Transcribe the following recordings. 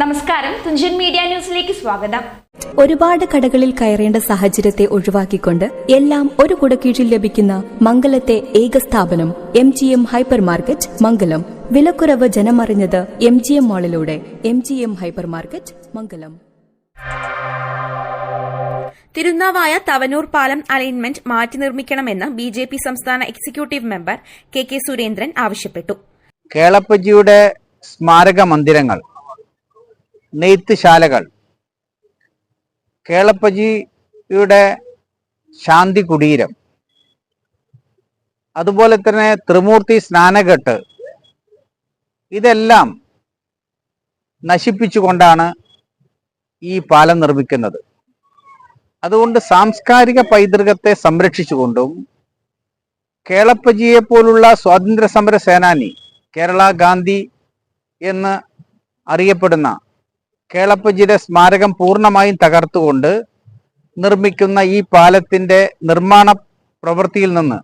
നമസ്കാരം. തുഞ്ചൻ മീഡിയ ന്യൂസിലേക്ക് സ്വാഗതം. ഒരുപാട് കടകളിൽ കയറേണ്ട സാഹചര്യത്തെ ഒഴിവാക്കിക്കൊണ്ട് എല്ലാം ഒരു കുടക്കീഴിൽ ലഭിക്കുന്ന മംഗലത്തെ ഏക സ്ഥാപനം M G M hyper market Mangalam. വിലക്കുറവ് ജനമറിഞ്ഞത് M G M മാളിലൂടെ M G M hyper market Mangalam. Thirunavaya Thavanur പാലം അലൈൻമെന്റ് മാറ്റി നിർമ്മിക്കണമെന്ന് ബി ജെ പി സംസ്ഥാന executive member K K Surendran ആവശ്യപ്പെട്ടു. കേളപ്പജിയുടെ സ്മാരക മന്ദിരങ്ങൾ നെയ്ത്തുശാലകൾ. കേളപ്പജിയുടെ ശാന്തി കുടീരം അതുപോലെ തന്നെ ത്രിമൂർത്തി സ്നാനഘട്ട്. ഇതെല്ലാം നശിപ്പിച്ചുകൊണ്ടാണ് ഈ പാലം നിർമ്മിക്കുന്നത്. അതുകൊണ്ട് സാംസ്കാരിക പൈതൃകത്തെ സംരക്ഷിച്ചുകൊണ്ടും കേളപ്പജിയെ പോലുള്ള സ്വാതന്ത്ര്യ സമര സേനാനി കേരള ഗാന്ധി എന്ന് അറിയപ്പെടുന്ന കേളപ്പജിയുടെ സ്മാരകം പൂർണമായും തകർത്തുകൊണ്ട് നിർമ്മിക്കുന്ന ഈ പാലത്തിന്റെ നിർമ്മാണ പ്രവൃത്തിയിൽ നിന്ന്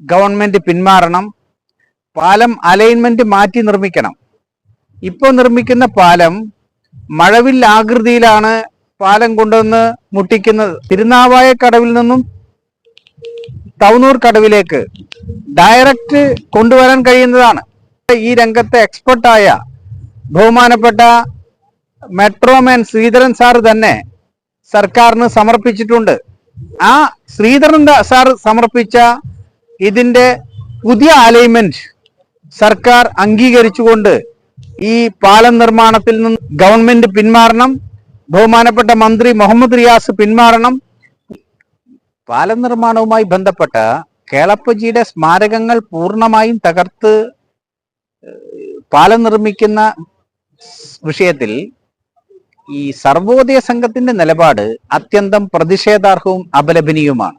ഗവൺമെന്റ് പിന്മാറണം പാലം അലൈൻമെന്റ് മാറ്റി നിർമ്മിക്കണം. ഇപ്പോൾ നിർമ്മിക്കുന്ന പാലം മഴവിൽ ആകൃതിയിലാണ് പാലം കൊണ്ടുവന്ന് മുട്ടിക്കുന്നത്. തിരുനാവായ കടവിൽ നിന്നും തവനൂർ കടവിലേക്ക് ഡയറക്റ്റ് കൊണ്ടുവരാൻ കഴിയുന്നതാണ്. ഈ രംഗത്തെ എക്സ്പെർട്ടായ ബഹുമാനപ്പെട്ട മെട്രോമാൻ ശ്രീധരൻ സാർ തന്നെ സർക്കാരിന് സമർപ്പിച്ചിട്ടുണ്ട്. ആ ശ്രീധരൻ സാർ സമർപ്പിച്ച ഇതിന്റെ പുതിയ അലൈൻമെന്റ് സർക്കാർ അംഗീകരിച്ചുകൊണ്ട് ഈ പാലം നിർമ്മാണത്തിൽ നിന്ന് ഗവൺമെന്റ് പിന്മാറണം. ബഹുമാനപ്പെട്ട മന്ത്രി മുഹമ്മദ് റിയാസ് പിന്മാറണം. പാലം നിർമ്മാണവുമായി ബന്ധപ്പെട്ട കേളപ്പജിയുടെ സ്മാരകങ്ങൾ പൂർണമായും തകർത്ത് പാലം നിർമ്മിക്കുന്ന വിഷയത്തിൽ ഈ സർവോദയ സംഘത്തിന്റെ നിലപാട് അത്യന്തം പ്രതിഷേധാർഹവും അപലപനീയവുമാണ്.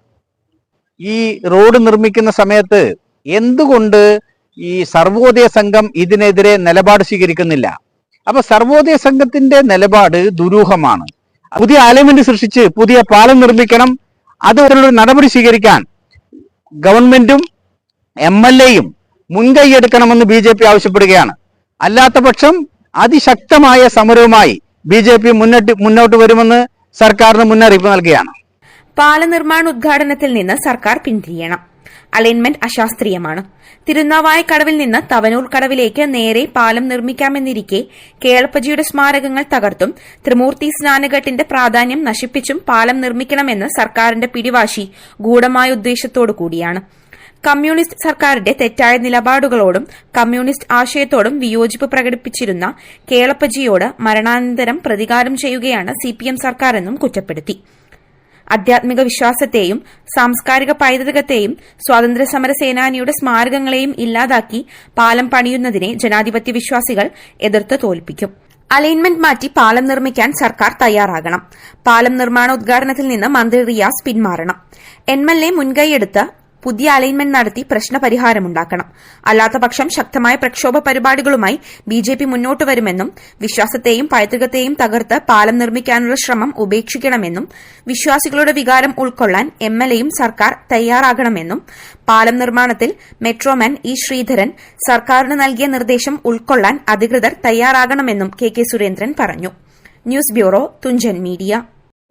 ഈ റോഡ് നിർമ്മിക്കുന്ന സമയത്ത് എന്തുകൊണ്ട് ഈ സർവോദയ സംഘം ഇതിനെതിരെ നിലപാട് സ്വീകരിക്കുന്നില്ല? അപ്പൊ സർവോദയ സംഘത്തിന്റെ നിലപാട് ദുരൂഹമാണ്. പുതിയ അലൈൻമെന്റ് സൃഷ്ടിച്ച് പുതിയ പാലം നിർമ്മിക്കണം അതുപോലുള്ള നടപടി സ്വീകരിക്കാൻ ഗവൺമെന്റും എം എൽ എയും മുൻകൈയെടുക്കണമെന്ന് ബി ജെ പി ആവശ്യപ്പെടുകയാണ്. അല്ലാത്ത പക്ഷം അതിശക്തമായ സമരവുമായി ബി ജെ പി മുന്നോട്ട് മുന്നോട്ട് വരുമെന്ന് സർക്കാരിന് മുന്നറിയിപ്പ് നൽകുകയാണ്. പാല നിർമ്മാണ ഉദ്ഘാടനത്തിൽ നിന്ന് സർക്കാർ പിന്തിരിയണം. അലൈൻമെന്റ് അശാസ്ത്രീയമാണ്. തിരുനാവായ കടവിൽ നിന്ന് തവനൂർ കടവിലേക്ക് നേരെ പാലം നിർമ്മിക്കാമെന്നിരിക്കെ കേളപ്പജിയുടെ സ്മാരകങ്ങൾ തകർത്തും ത്രിമൂർത്തി സ്നാനഘട്ടിന്റെ പ്രാധാന്യം നശിപ്പിച്ചും പാലം നിർമ്മിക്കണമെന്ന് സർക്കാരിന്റെ പിടിവാശി ഗൂഢമായ ഉദ്ദേശത്തോടു കൂടിയാണ് കമ്മ്യൂണിസ്റ്റ് സർക്കാരിന്റെ തെറ്റായ നിലപാടുകളോടും കമ്മ്യൂണിസ്റ്റ് ആശയത്തോടും വിയോജിപ്പ് പ്രകടിപ്പിച്ചിരുന്ന കേളപ്പജിയോട് മരണാനന്തരം പ്രതികാരം ചെയ്യുകയാണ് സിപിഎം സർക്കാരെന്നും കുറ്റപ്പെടുത്തി. ആധ്യാത്മിക വിശ്വാസത്തെയും സാംസ്കാരിക പൈതൃകത്തെയും സ്വാതന്ത്ര്യസമര സേനാനിയുടെ സ്മാരകങ്ങളെയും ഇല്ലാതാക്കി പാലം പണിയുന്നതിനെ ജനാധിപത്യ വിശ്വാസികൾ എതിർത്ത് തോൽപ്പിക്കും. അലൈൻമെന്റ് മാറ്റി പാലം നിർമ്മിക്കാൻ സർക്കാർ തയ്യാറാകണം. പാലം നിർമ്മാണ ഉദ്ഘാടനത്തിൽ നിന്ന് മന്ത്രി റിയാസ് പിന്മാറണം. എം എൽ എ മുൻകൈയെടുത്ത് പുതിയ അലൈൻമെന്റ് നടത്തി പ്രശ്നപരിഹാരമുണ്ടാക്കണം. അല്ലാത്തപക്ഷം ശക്തമായ പ്രക്ഷോഭ പരിപാടികളുമായി ബി ജെ പി മുന്നോട്ട് വരുമെന്നും വിശ്വാസത്തെയും പൈതൃകത്തെയും തകർത്ത് പാലം നിർമ്മിക്കാനുള്ള ശ്രമം ഉപേക്ഷിക്കണമെന്നും വിശ്വാസികളുടെ വികാരം ഉൾക്കൊള്ളാൻ എം എൽ എയും സർക്കാർ തയ്യാറാകണമെന്നും പാലം നിർമ്മാണത്തിൽ മെട്രോമാൻ ഇ ശ്രീധരൻ സർക്കാരിന് നൽകിയ നിർദ്ദേശം ഉൾക്കൊള്ളാൻ അധികൃതർ തയ്യാറാകണമെന്നും കെ കെ സുരേന്ദ്രൻ പറഞ്ഞു. News bureau Thunchan media.